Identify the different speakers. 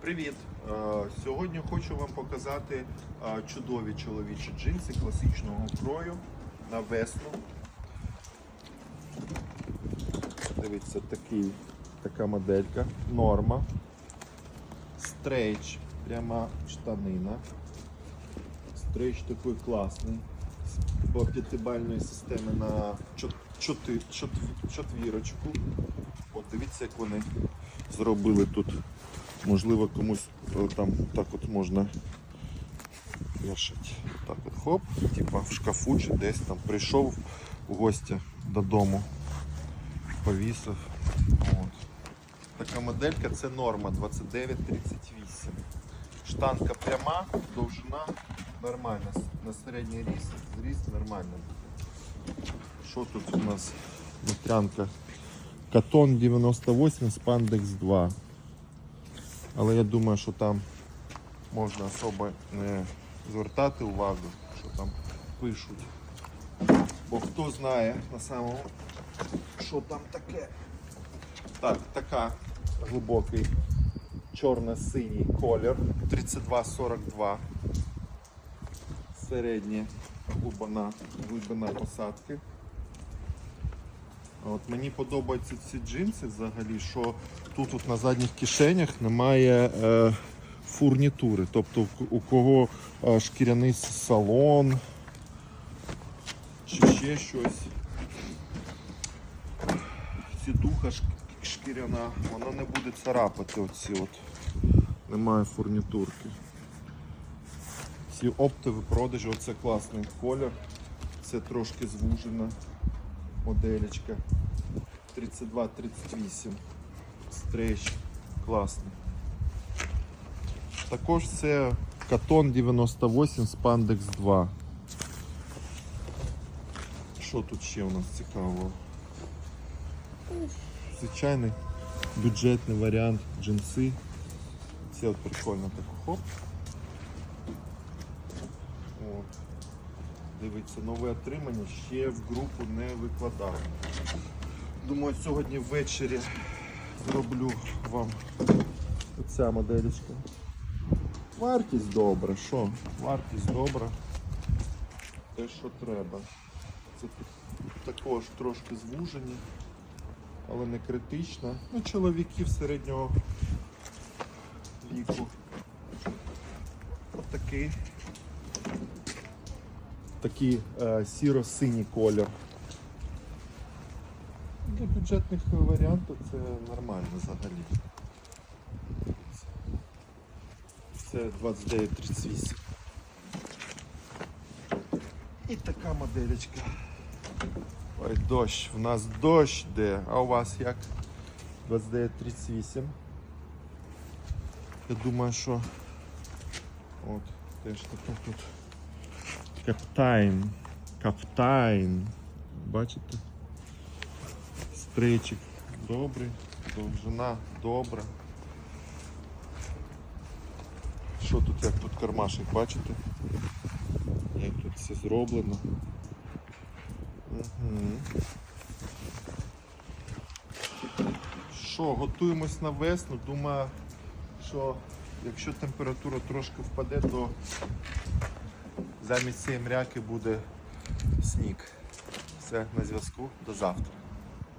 Speaker 1: Привіт! Е, Сьогодні хочу вам показати е, чудові чоловічі джинси класичного крою на весну. Дивіться, такий, така моделька, норма, стрейч, пряма штанина. Стрейч такий класний. По п'ятибальної системи на чот- чоти- чот- четвірочку. От дивіться, як вони зробили тут. Можливо, комусь е, там так от можна вішати. Так от хоп, типа в шкафу чи десь там прийшов в гості додому, повісив. От. Така моделька це норма 29-38. Штанка пряма, довжина нормальна. На середній ріст, зріст нормально. Що тут у нас? Nutrянка. Катон 98, спандекс 2. Але я думаю, що там можна особо не звертати увагу, що там пишуть. Бо хто знає на самому, що там таке. Так, така глибокий чорно-синій колір 32-42. Середня глибина, глибина посадки. От Мені подобаються ці джинси взагалі, що тут от на задніх кишенях немає е, фурнітури. Тобто у- кого е, шкіряний салон чи ще щось. Сідуха шк- шкіряна, вона не буде царапати оці от. Немає фурнітурки. Ці оптові продажі, оце класний колір. Це трошки звужена моделечка 32-38 стрейч класний. Також це катон 98 спандекс 2. Що тут ще у нас цікавого? Звичайний бюджетний варіант джинси. Це от прикольно так хоп. Дивіться, нове отримання ще в групу не викладав. Думаю, сьогодні ввечері зроблю вам оця моделечка. Вартість добра, що? Вартість добра. Те, що треба. Це також трошки звужені, але не критично. Ну, чоловіків середнього віку. Отакий такий е, сіро-синій колір. Для бюджетних варіантів це нормально взагалі. Це 29-38. І така моделечка. Ой, дощ. У нас дощ де, а у вас як? 29-38. Я думаю, що от теж така тут. Каптайн. Каптайн. Бачите? Стричик добрий, довжина добра. Що тут, як тут кармашик, бачите? Як тут все зроблено. Угу. Що, готуємось на весну. Думаю, що якщо температура трошки впаде, то замість цієї мряки буде сніг. Все на зв'язку. До завтра.